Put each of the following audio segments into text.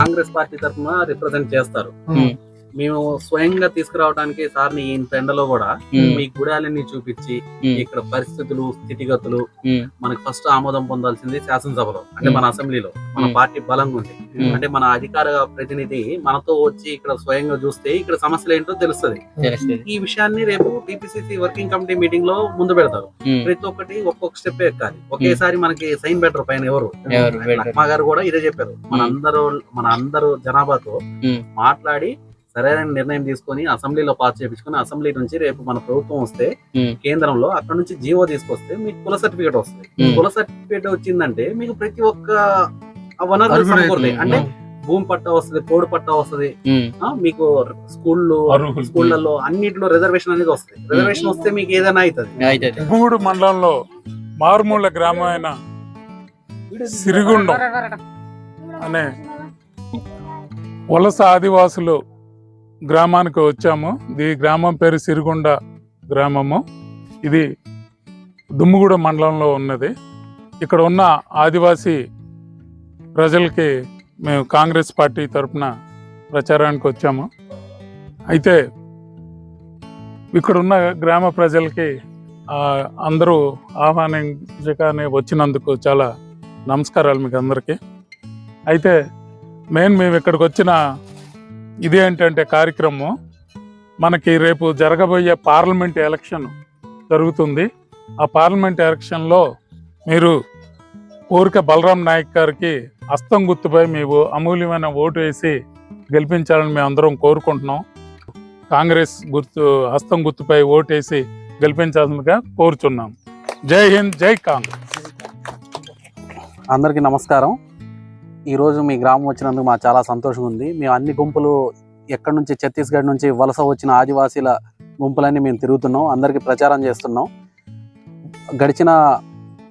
Congress party తరఫున represent చేస్తారు. Hmm. మేము స్వయంగా తీసుకురావడానికి సార్ని ఇంత ఎండలో కూడా. మీ గుడాలని చూపించి. ఇక్కడ పరిస్థితులు స్థితిగతులు. మనకి ఫస్ట్ ఆమోదం పొందాల్సింది శాసనసభలో అంటే. మన అసెంబ్లీలో మన. పార్టీ బలంగా ఉంది. అంటే మన అధికార ప్రతినిధి మనతో వచ్చి ఇక్కడ స్వయంగా చూస్తే ఇక్కడ సమస్యలు ఏంటో తెలుస్తుంది. ఈ విషయాన్ని రేపు టిపిసిసి వర్కింగ్ కమిటీ మీటింగ్లో ముందు పెడతారు. ప్రతి ఒక్కటి ఒక్కొక్క స్టెప్ ఎక్కాలి ఒకేసారి మనకి సైన్ బెటర్ పైన ఎవరు పెట్టరు. లక్మా గారు కూడా ఇదే చెప్పారు మన. అందరూ మన అందరూ జనాభాతో. మాట్లాడి సరైన నిర్ణయం తీసుకొని అసెంబ్లీలో పాస్ చేయించుకొని అసెంబ్లీ నుంచి రేపు మన ప్రభుత్వం వస్తే. కేంద్రంలో అక్కడ నుంచి జీవో తీసుకొస్తే మీకు కుల సర్టిఫికేట్ వస్తుంది. కుల సర్టిఫికేట్ వచ్చిందంటే మీకు ప్రతి ఒక్క వనరులు. సమకూరుతాయి అంటే. భూమి పట్టా వస్తుంది కోడి పట్టా వస్తుంది మీకు స్కూళ్ళు అర్హులు. స్కూళ్ళల్లో అన్నిటిలో రిజర్వేషన్ అనేది వస్తుంది రిజర్వేషన్ వస్తే మీకు ఏదైనా అవుతుంది మూడు మండలంలో మారుమూల గ్రామం అయిన సిరిగుండం అనే వలస ఆదివాసులు గ్రామానికి వచ్చాము. ఈ గ్రామం పేరు సిరిగొండ గ్రామము. ఇది దుమ్ముగూడ మండలంలో ఉన్నది. ఇక్కడ ఉన్న ఆదివాసీ ప్రజలకి మేము కాంగ్రెస్ పార్టీ తరఫున ప్రచారానికి వచ్చాము. అయితే ఇక్కడున్న గ్రామ ప్రజలకి అందరూ ఆహ్వానించగానే వచ్చినందుకు చాలా నమస్కారాలు మీకు అందరికీ. అయితే మెయిన్ మేము ఇక్కడికి వచ్చిన ఇదేంటంటే కార్యక్రమం? మనకి రేపు జరగబోయే పార్లమెంట్ ఎలక్షన్ జరుగుతుంది. ఆ పార్లమెంట్ ఎలక్షన్లో మీరు కోరిక బలరాం నాయక్ గారికి హస్తం గుర్తుపై మేము అమూల్యమైన ఓటు వేసి గెలిపించాలని మేము అందరం కోరుకుంటున్నాం. కాంగ్రెస్ గుర్తు హస్తం గుర్తుపై ఓటేసి గెలిపించాల్సిందిగా కోరుచున్నాం. జై హింద్ జై కాంగ్రెస్. అందరికీ నమస్కారం. ఈరోజు మీ గ్రామం వచ్చినందుకు మాకు చాలా సంతోషంగా ఉంది. మేము అన్ని గుంపులు ఎక్కడి నుంచి ఛత్తీస్గఢ్ నుంచి వలస వచ్చిన ఆదివాసీల గుంపులన్నీ మేము తిరుగుతున్నాం. అందరికీ ప్రచారం చేస్తున్నాం. గడిచిన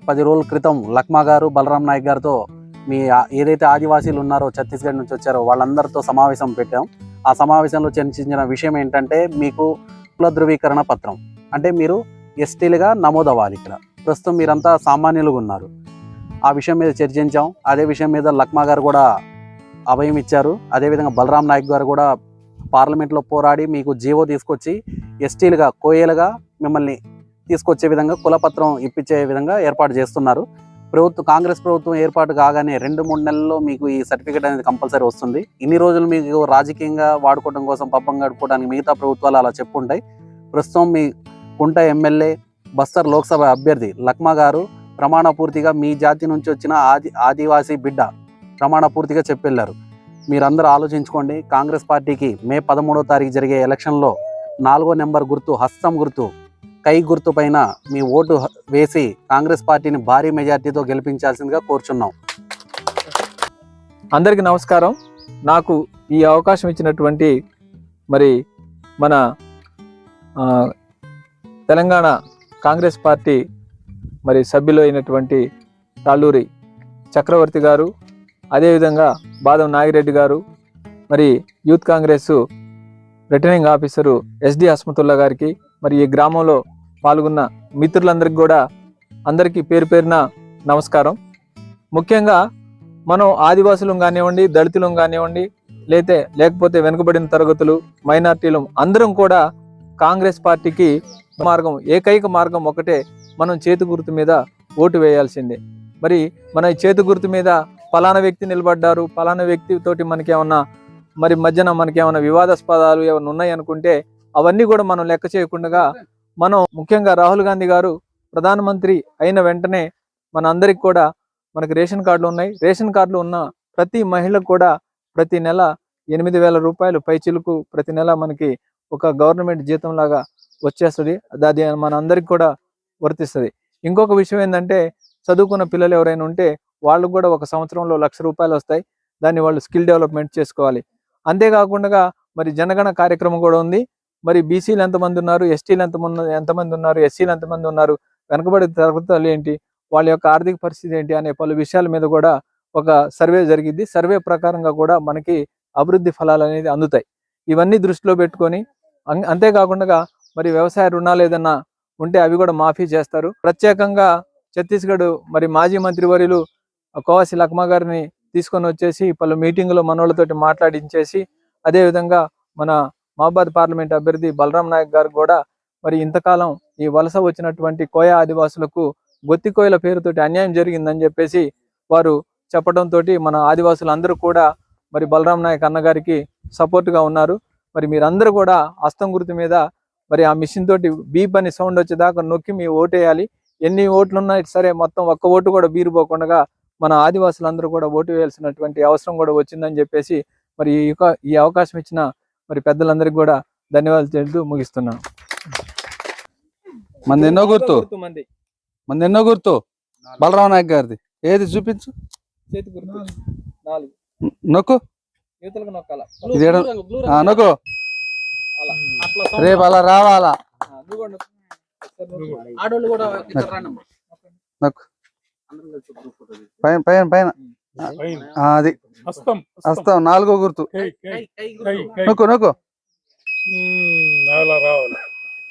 పది రోజుల క్రితం లక్మా గారు బలరాం నాయక్ గారితో మీ ఏదైతే ఆదివాసీలు ఉన్నారో ఛత్తీస్గఢ్ నుంచి వచ్చారో వాళ్ళందరితో సమావేశం పెట్టాం. ఆ సమావేశంలో చర్చించిన విషయం ఏంటంటే మీకు కుల ధృవీకరణ పత్రం. అంటే మీరు ఎస్టీలుగా నమోదవ్వాలి ఇక్కడ. ప్రస్తుతం మీరంతా సామాన్యులుగా ఉన్నారు. ఆ విషయం మీద చర్చించాం. అదే విషయం మీద లక్మా గారు కూడా అభయం ఇచ్చారు. అదేవిధంగా బలరాం నాయక్ గారు కూడా పార్లమెంట్లో పోరాడి మీకు జీవో తీసుకొచ్చి ఎస్టీలుగా కోయేలుగా మిమ్మల్ని తీసుకొచ్చే విధంగా కులపత్రం ఇప్పించే విధంగా ఏర్పాటు చేస్తున్నారు. ప్రభుత్వం కాంగ్రెస్ ప్రభుత్వం ఏర్పాటు కాగానే రెండు మూడు నెలల్లో మీకు ఈ సర్టిఫికేట్ అనేది కంపల్సరీ వస్తుంది. ఇన్ని రోజులు మీకు రాజకీయంగా వాడుకోవడం కోసం పబ్బం గడుపుకోవడానికి మిగతా ప్రభుత్వాలు అలా చెప్పుంటాయి. ప్రస్తుతం మీ కుంట ఎమ్మెల్యే బస్తర్ లోక్సభ అభ్యర్థి లక్మా గారు ప్రమాణ పూర్తిగా మీ జాతి నుంచి వచ్చిన ఆది ఆదివాసీ బిడ్డ ప్రమాణపూర్తిగా చెప్పెళ్ళారు మీరందరూ ఆలోచించుకోండి. కాంగ్రెస్ పార్టీకి మే పదమూడో తారీఖు జరిగే ఎలక్షన్లో నాలుగో నెంబర్ గుర్తు హస్తం గుర్తు కై గుర్తు పైన మీ ఓటు వేసి కాంగ్రెస్ పార్టీని భారీ మెజార్టీతో గెలిపించాల్సిందిగా కోరుచున్నాం. అందరికీ నమస్కారం. నాకు ఈ అవకాశం ఇచ్చినటువంటి మరి మన తెలంగాణ కాంగ్రెస్ పార్టీ మరి సభ్యులు అయినటువంటి తాళ్ళూరి చక్రవర్తి గారు అదేవిధంగా బాదం నాగిరెడ్డి గారు మరి youth Congress returning officer SD Hasmatullah గారికి మరి ఈ గ్రామంలో పాల్గొన్న మిత్రులందరికీ కూడా అందరికీ పేరు పేరున నమస్కారం. ముఖ్యంగా మనం ఆదివాసులం కానివ్వండి దళితులం కానివ్వండి లేతే లేకపోతే వెనుకబడిన తరగతులు మైనార్టీలు అందరం కూడా కాంగ్రెస్ పార్టీకి మార్గం ఏకైక మార్గం ఒకటే మనం చేతి గుర్తు మీద ఓటు వేయాల్సిందే. మరి మన చేతి గుర్తు మీద ఫలానా వ్యక్తి నిలబడ్డారు ఫలానా వ్యక్తి తోటి మనకేమన్నా మరి మధ్యన మనకేమన్నా వివాదాస్పదాలు ఏమైనా ఉన్నాయి అనుకుంటే అవన్నీ కూడా మనం లెక్క చేయకుండా మనం ముఖ్యంగా రాహుల్ గాంధీ గారు ప్రధానమంత్రి అయిన వెంటనే మన అందరికి కూడా మనకి రేషన్ కార్డులు ఉన్నాయి. రేషన్ కార్డులు ఉన్న ప్రతి మహిళకు కూడా ప్రతి నెల ఎనిమిది వేల రూపాయలు పైచిలకు ప్రతి నెల మనకి ఒక గవర్నమెంట్ జీతం లాగా వచ్చేస్తుంది. అది మన అందరికి కూడా వర్తిస్తుంది. ఇంకొక విషయం ఏంటంటే చదువుకున్న పిల్లలు ఎవరైనా ఉంటే వాళ్ళకు కూడా ఒక సంవత్సరంలో లక్ష రూపాయలు వస్తాయి. దాన్ని వాళ్ళు స్కిల్ డెవలప్మెంట్ చేసుకోవాలి. అంతేకాకుండా మరి జనగణ కార్యక్రమం కూడా ఉంది. మరి బీసీలు ఎంతమంది ఉన్నారు ఎస్టీలు ఎంతమంది ఎంతమంది ఉన్నారు ఎస్సీలు ఎంతమంది ఉన్నారు వెనకబడి తరగతులు ఏంటి వాళ్ళ యొక్క ఆర్థిక పరిస్థితి ఏంటి అనే పలు విషయాల మీద కూడా ఒక సర్వే జరిగింది. సర్వే ప్రకారంగా కూడా మనకి అభివృద్ధి ఫలాలు అనేది అందుతాయి. ఇవన్నీ దృష్టిలో పెట్టుకొని అం- అంతేకాకుండా మరి వ్యవసాయ రుణాలు ఏదన్నా ఉంటే అవి కూడా మాఫీ చేస్తారు. ప్రత్యేకంగా ఛత్తీస్గఢ్ మరి మాజీ మంత్రివర్యులు కోవాసి లక్మ గారిని తీసుకొని వచ్చేసి పలు మీటింగులో మనోళ్ళతోటి మాట్లాడించేసి అదేవిధంగా మన మహబాద్ పార్లమెంట్ అభ్యర్థి బలరాం నాయక్ గారు కూడా మరి ఇంతకాలం ఈ వలస వచ్చినటువంటి కోయ ఆదివాసులకు గొత్తి కోయల పేరుతోటి అన్యాయం జరిగిందని చెప్పేసి వారు చెప్పడంతో మన ఆదివాసులు అందరూ కూడా మరి బలరాం నాయక్ అన్నగారికి సపోర్ట్గా ఉన్నారు. మరి మీరందరూ కూడా హస్తం గుర్తు మీద మరి ఆ మిషన్ తోటి బీప్ అని సౌండ్ వచ్చేదాకా నొక్కి మీ ఓటేయాలి ఎన్ని ఓట్లు ఉన్నా సరే మొత్తం ఒక్క ఓటు కూడా బీరిపోకుండా మన ఆదివాసులందరూ కూడా ఓటు వేయాల్సినటువంటి అవసరం కూడా వచ్చిందని చెప్పేసి మరి ఈ అవకాశం ఇచ్చిన మరి పెద్దలందరికీ కూడా ధన్యవాదాలు తెలుపుతూ ముగిస్తున్నాను. మంది ఎన్నో గుర్తు? మంది. మంది ఎన్నో గుర్తు? బలరామ నాయక్ గారిది. ఏది చూపించు? చేతి గుర్తు. నాలుగు. నొక్కు. యువతలకు నొక్కాల? ఇది ఏడ- ఆ, నొక్కు. అలా రేపు అలా రావాలా? పైన పైన పైన. అది. వస్తాం నాలుగో గుర్తు. నొక్కు నొక్కు. రావాలి.